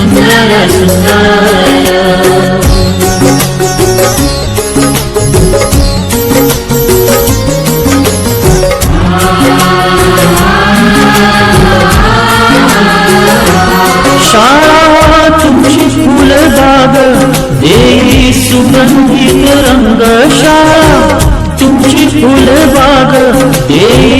शाळा सुंदर सुंदर शाळा तुमची फुलबाग देई सुगंधित रंग शाळा तुमची फुलबाग देई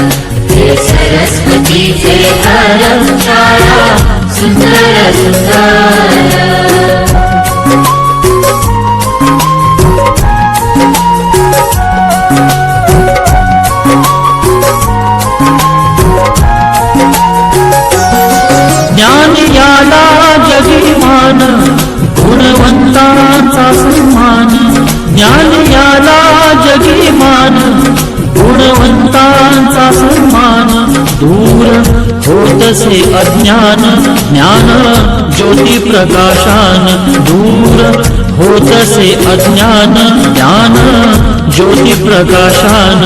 सरस्वतीचे घर शाळा सुंदर सुंदर ज्ञान याला जगिमान गुणवंतांचा सन्मान. ज्ञान याला जगिमान गुणवंतांचा सन्मान. दूर होतसे अज्ञान ज्ञान ज्योती प्रकाशान दूर होतसे अज्ञान ज्ञान ज्योती प्रकाशान